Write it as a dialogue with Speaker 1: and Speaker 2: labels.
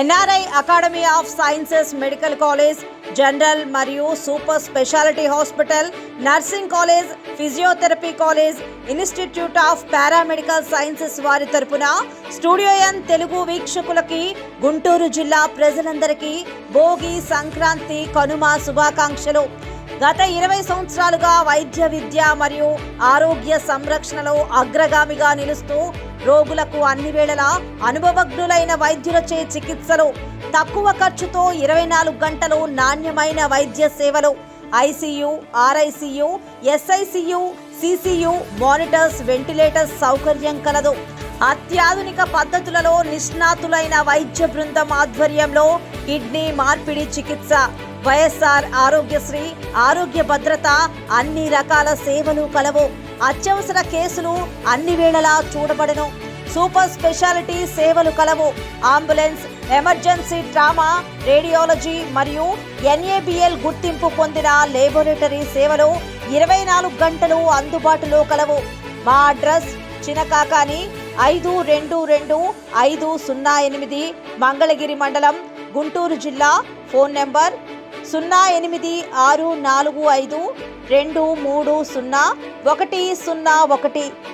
Speaker 1: NRI academy of sciences medical college general మరియు super speciality hospital nursing college physiotherapy college institute of paramedical sciences వారి తరపున studio N Telugu వీక్షకులకి గుంటూరు జిల్లా ప్రజలందరికీ భోగి సంక్రాంతి కనుమ శుభాకాంక్షలు. గత ఇరవై సంవత్సరాలుగా వైద్య విద్య మరియు ఆరోగ్య సంరక్షణలో అగ్రగామిగా నిలుస్తూ రోగులకు అన్ని వేళలా అనుభవజ్ఞులైన వైద్యులచే చికిత్సలు. తక్కువ ఖర్చుతో ఇరవై నాలుగు గంటలు నాణ్యమైన వైద్య సేవలు. ICU RICU SICU CCU monitors ventilators సౌకర్యం కలదు. అత్యాధునిక పద్ధతులలో నిష్ణాతులైన వైద్య బృందం ఆధ్వర్యంలో కిడ్నీ మార్పిడి చికిత్స వైఎస్ఆర్ ఆరోగ్యశ్రీ ఆరోగ్య భద్రత అన్ని రకాల సేవలు కలవు. అత్యవసర కేసులు అన్ని వేళలా చూడబడను. సూపర్ స్పెషాలిటీ సేవలు కలవు. అంబులెన్స్ ఎమర్జెన్సీ ట్రామా రేడియాలజీ మరియు ఎన్ఏబిఎల్ గుర్తింపు పొందిన లేబొరేటరీ సేవలు ఇరవై నాలుగు గంటలు అందుబాటులో కలవు. మా అడ్రస్ చినకాకాని ఐదు రెండు రెండు ఐదు సున్నా ఎనిమిది మంగళగిరి మండలం గుంటూరు జిల్లా. ఫోన్ నెంబర్ సున్నా ఎనిమిది ఆరు నాలుగు ఐదు రెండు మూడు సున్నా ఒకటి సున్నా ఒకటి.